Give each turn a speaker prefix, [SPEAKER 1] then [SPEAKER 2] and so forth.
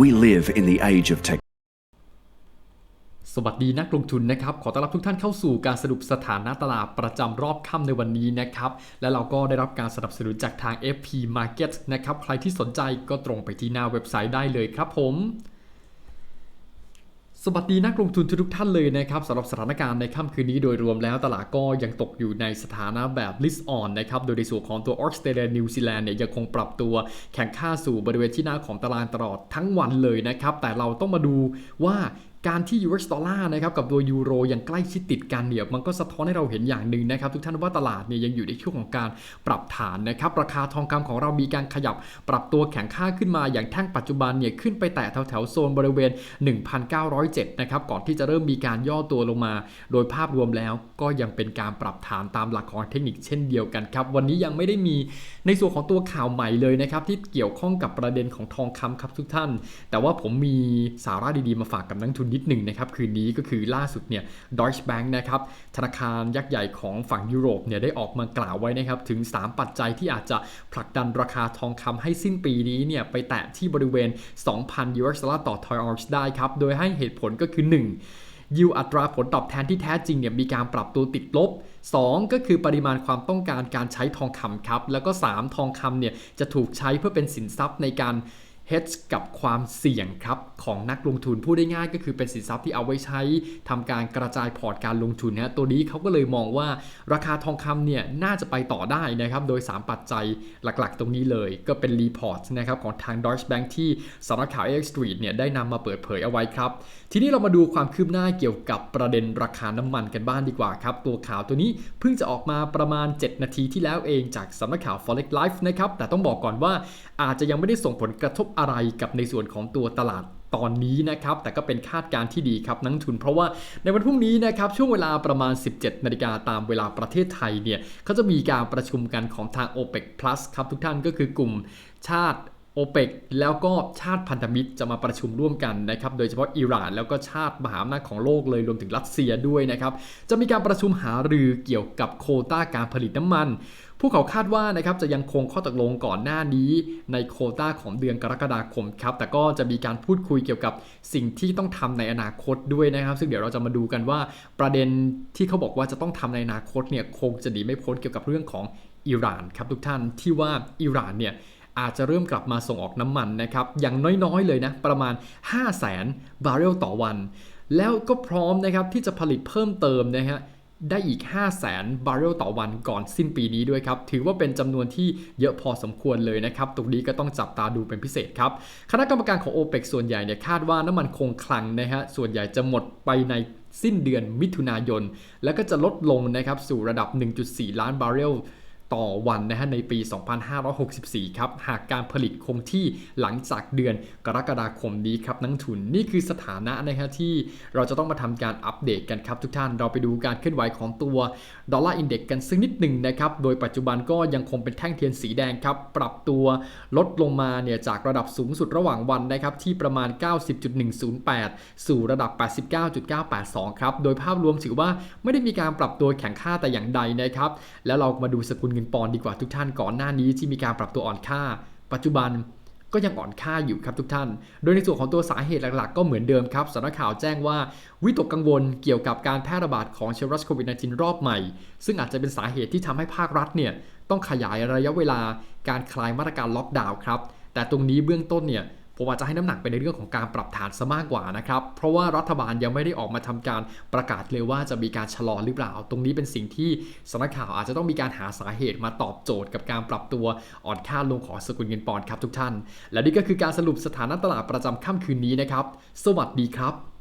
[SPEAKER 1] We live in the age of tech
[SPEAKER 2] สวัสดีนักลงทุนนะครับ ขอต้อนรับทุกท่านเข้าสู่การสรุปสถานะตลาดประจำรอบค่ำในวันนี้นะครับ และเราก็ได้รับการสนับสนุนจากทาง FP Market นะครับ ใครที่สนใจก็ตรงไปที่หน้าเว็บไซต์ได้เลยครับผม สวัสดีนักลงทุนทุกท่านเลยนะครับสำหรับสถานการณ์ในค่ำคืนนี้โดยรวมแล้วตลาดก็ยังตกอยู่ในสถานะแบบ list on นะครับโดยในส่วนของตัวออสเตรเลียนิวซีแลนด์เนี่ยยังคงปรับตัวแข่งค่าสู่บริเวณที่หน้าของตลาดตลอดทั้งวันเลยนะครับแต่เราต้องมาดูว่า การที่ US ดอลลาร์นะครับกับตัวยูโรยังใกล้ชิดติดกันเนี่ยมันก็สะท้อนให้เราเห็นอย่างหนึ่งนะครับ ทุกท่านว่าตลาดเนี่ยยังอยู่ในช่วงของการปรับฐานนะครับราคาทองคำของเรามีการขยับปรับตัวแข็งค่าขึ้นมาอย่างแท่งปัจจุบันเนี่ยขึ้นไปแตะแถวแถวๆโซนบริเวณ 1,907นะครับก่อนที่จะเริ่มมีการย่อตัวลงมา โดยภาพรวมแล้วก็ยังเป็นการปรับฐานตามหลักของเทคนิคเช่นเดียวกันครับวันนี้ยังไม่ได้มีในส่วนของตัวข่าวใหม่เลยนะครับที่เกี่ยวข้องกับประเด็นของทองคำครับทุกท่าน แต่ว่าผมมีสาระดีๆมาฝากกับนักทุนนิดหนึ่งนะครับคืนนี้ก็คือล่าสุดเนี่ย Deutsche Bank นะครับธนาคารยักษ์ใหญ่ของฝั่งยุโรปเนี่ยได้ออกมากล่าวไว้นะครับถึง 3 ปัจจัยที่อาจจะผลักดันราคาทองคำให้สิ้นปีนี้เนี่ยไปแตะที่บริเวณ 2,000 US ดอลลาร์ต่อทอยออนซ์ได้ครับโดยให้เหตุผลก็คือ 1 ยิวอัตราผลตอบแทนที่แท้จริงเนี่ยมีการปรับตัวติดลบ 2 ก็คือปริมาณความต้องการการใช้ทองคำครับ แล้วก็ 3 ทองคำเนี่ยจะถูกใช้เพื่อเป็นสินทรัพย์ในการ hedge กับความเสี่ยงครับของนักลงทุนพูดได้ง่ายก็คือเป็นสินทรัพย์ที่เอาไว้ใช้ทำการกระจายพอร์ตการลงทุนนะฮะตัวนี้เขาก็เลยมองว่าราคาทองคำเนี่ยน่าจะไปต่อได้นะครับโดย 3 ปัจจัยหลักๆ ตรงนี้เลยก็เป็นรีพอร์ตนะครับของทาง Deutsche Bank ที่สำนักข่าว X Street เนี่ยได้นำมาเปิดเผยเอาไว้ครับ ทีนี้เรามาดูความคืบหน้าเกี่ยวกับประเด็นราคาน้ำมันกันบ้างดีกว่าครับตัวข่าวตัวนี้เพิ่งจะออกมาประมาณ 7 นาทีที่แล้วเองจากสำนักข่าว Forex Live นะครับแต่ต้องบอกก่อนว่าอาจจะยังไม่ได้ส่งผลกระทบอะไรกับในส่วนของตัวตลาดตอนนี้นะครับ แต่ก็เป็นคาดการณ์ที่ดีครับนักทุน เพราะว่าในวันพรุ่งนี้นะครับ ช่วงเวลาประมาณ 17 นาฬิกาตามเวลาประเทศไทยเนี่ยเขาจะมีการประชุมกันของทาง OPEC Plus ครับทุกท่านก็คือกลุ่มชาติ โอเปกแล้วก็ชาติพันธมิตรจะมาประชุมร่วมกันนะครับ โดยเฉพาะอิหร่านแล้วก็ชาติมหาอำนาจของโลกเลยรวมถึงรัสเซียด้วยนะครับ จะมีการประชุมหารือเกี่ยวกับโคต้าการผลิตน้ำมันผู้เขาคาดว่านะครับจะยังคงข้อตกลงก่อนหน้านี้ ในโคต้าของเดือนกรกฎาคมครับ แต่ก็จะมีการพูดคุยเกี่ยวกับสิ่งที่ต้องทำในอนาคตด้วยนะครับ ซึ่งเดี๋ยวเราจะมาดูกันว่าประเด็นที่เขาบอกว่าจะต้องทำในอนาคตเนี่ยคงจะหนีไม่พ้นเกี่ยวกับเรื่องของอิหร่านครับทุกท่านที่ว่าอิหร่านเนี่ย อาจจะเริ่มกลับมาส่งออกน้ำมันนะครับอย่างน้อยๆเลยนะประมาณ 5 0 0แสนบาร์เรลต่อวัน แล้วก็พร้อมนะครับที่จะผลิตเพิ่มเติมนะฮะได้อีก 5 0 0แสนบาร์เรลต่อวันก่อนสิ้นปีนี้ด้วยครับ ถือว่าเป็นจำนวนที่เยอะพอสมควรเลยนะครับ ตรงนี้ก็ต้องจับตาดูเป็นพิเศษครับ คณะกรรมการของ o p e ปส่วนใหญ่เนี่ยคาดว่าน้ำมันคงคลังนะฮะ ส่วนใหญ่จะหมดไปในสิ้นเดือนมิถุนายน แล้วก็จะลดลงนะครับสู่ระดับ 1.4 ล้านบาร์เรล ต่อวันนะฮะในปี 2564 ครับ หากการผลิตคงที่หลังจากเดือนกรกฎาคมนี้ครับนักทุนนี่คือสถานะนะฮะที่เราจะต้องมาทำการอัปเดตกันครับทุกท่านเราไปดูการเคลื่อนไหวของตัวดอลลาร์อินเด็กกันสักนิดหนึ่งนะครับ โดยปัจจุบันก็ยังคงเป็นแท่งเทียนสีแดงครับ ปรับตัวลดลงมาเนี่ยจากระดับสูงสุดระหว่างวันนะครับที่ประมาณ 90.108 สู่ระดับ 89.982 ครับ โดยภาพรวมถือว่าไม่ได้มีการปรับตัวแข็งค่าแต่อย่างใดนะครับ แล้วเรามาดูสกุลเงินปอนด์ดีกว่าทุกท่านก่อนหน้านี้ที่มีการปรับตัวอ่อนค่า ปัจจุบันก็ยังอ่อนค่าอยู่ครับทุกท่าน โดยในส่วนของตัวสาเหตุหลักๆ ก็เหมือนเดิมครับสำนักข่าวแจ้งว่า วิตกกังวลเกี่ยวกับการแพร่ระบาดของเชื้อไวรัสโควิด -19 รอบใหม่ ซึ่งอาจจะเป็นสาเหตุที่ทำให้ภาครัฐเนี่ยต้องขยายระยะเวลาการคลายมาตรการล็อกดาวน์ครับ แต่ตรงนี้เบื้องต้นเนี่ย ผมอาจจะให้น้ำหนักไปในเรื่องของการปรับฐานซะมากกว่านะครับ เพราะว่ารัฐบาลยังไม่ได้ออกมาทำการประกาศเลยว่าจะมีการชะลอหรือเปล่า ตรงนี้เป็นสิ่งที่สำนักข่าวอาจจะต้องมีการหาสาเหตุมาตอบโจทย์กับการปรับตัวอ่อนค่าลงของสกุลเงินปอนด์ครับทุกท่าน และนี่ก็คือการสรุปสถานะตลาดประจำค่ำคืนนี้นะครับ สวัสดีครับ